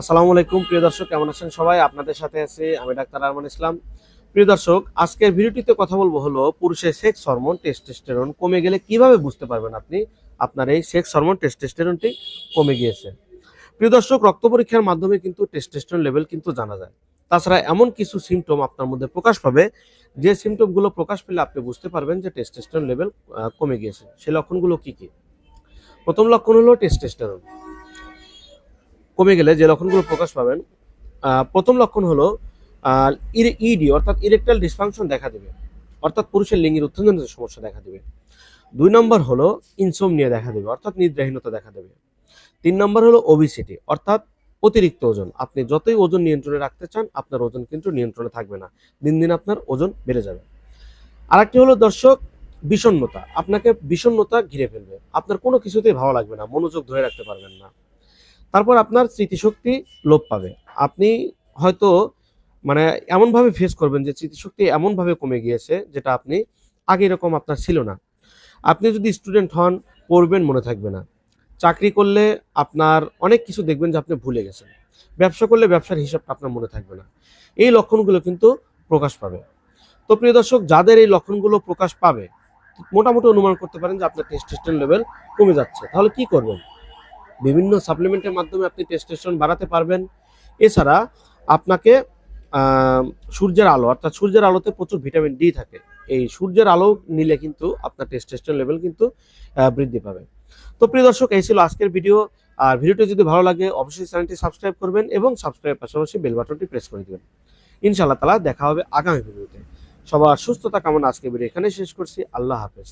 আসসালামু আলাইকুম, প্রিয় দর্শক, কেমন আছেন সবাই? আপনাদের সাথে আছে আমি ডাক্তার আরমান ইসলাম। প্রিয় দর্শক, আজকের ভিডিওটিতে কথা বলব হলো পুরুষের সেক্স হরমোন টেস্টোস্টেরন কমে গেলে কীভাবে বুঝতে পারবেন আপনি? আপনার এই সেক্স হরমোন টেস্টোস্টেরনটি কমে গিয়েছে। প্রিয় দর্শক, রক্ত পরীক্ষার মাধ্যমে কিন্তু টেস্টোস্টেরন লেভেল কিন্তু জানা যায়। তাছাড়া এমন কিছু সিমটম আপনার মধ্যে প্রকাশ পাবে। যে সিমটমগুলো প্রকাশ পেলে আপনি বুঝতে পারবেন যে টেস্টোস্টেরন লেভেল কমে গিয়েছে। সেই লক্ষণগুলো কি কি? প্রথম লক্ষণ হলো টেস্টোস্টেরন কমে গেলে যে লক্ষণগুলো প্রকাশ পাবেন প্রথম লক্ষণ হলো ইডি অর্থাৎ ইরেকটাল ডিসফাংশন দেখা দেবে। অর্থাৎ পুরুষের লিঙ্গের উত্তেজনের সমস্যা দেখা দেবে। দুই নম্বর হলো ইনসোমনিয়া দেখা দেবে, অর্থাৎ নিদ্রাহীনতা দেখা দেবে। তিন নম্বর হলো ওবিসিটি অর্থাৎ অতিরিক্ত ওজন। আপনি যতই ওজন নিয়ন্ত্রণে রাখতে চান, আপনার ওজন কিন্তু নিয়ন্ত্রণে থাকবে না। দিন দিন আপনার ওজন বেড়ে যাবে। আরেকটি হলো, দর্শক, বিষণ্ণতা। আপনাকে বিষণ্ণতা ঘিরে ফেলবে। আপনার কোনো কিছুতেই ভালো লাগবে না, মনোযোগ ধরে রাখতে পারবেন না। তারপর আপনার স্মৃতিশক্তি লোপ পাবে। আপনি হয়তো মানে এমনভাবে ফেস করবেন যে স্মৃতিশক্তি এমনভাবে কমে গিয়েছে যেটা আপনি আগে এরকম আপনার ছিল না। আপনি যদি স্টুডেন্ট হন, পড়বেন মনে থাকবে না। চাকরি করলে আপনার অনেক কিছু দেখবেন যে আপনি ভুলে গেছেন। ব্যবসা করলে ব্যবসার হিসাবটা আপনার মনে থাকবে না। এই লক্ষণগুলো কিন্তু প্রকাশ পাবে। তো প্রিয় দর্শক, যাদের এই লক্ষণগুলো প্রকাশ পাবে, মোটামুটি অনুমান করতে পারেন যে আপনার টেস্টোস্টেরন লেভেল কমে যাচ্ছে। তাহলে কি করবেন? বিভিন্ন সাপ্লিমেন্টের মাধ্যমে আপনি টেস্টেশন বাড়াতে পারবেন। এছাড়া আপনাকে সূর্যের আলো, অর্থাৎ সূর্যের আলোতে প্রচুর ভিটামিন ডি থাকে। এই সূর্যের আলো নিলে কিন্তু আপনার টেস্টেশন লেভেল কিন্তু বৃদ্ধি পাবে। তো প্রিয় দর্শক, এই ছিল আজকের ভিডিও আর ভিডিওটি যদি ভালো লাগে, অবশ্যই চ্যানেলটি সাবস্ক্রাইব করবেন এবং সাবস্ক্রাইব পাশাপাশি বেল বাটনটি প্রেস করে দেবেন। ইনশাআল্লাহ তালা, দেখা হবে আগামী ভিডিওতে সবার সুস্থতা কামনা আজকে ভিডিও এখানে শেষ করছি। আল্লাহ হাফেজ।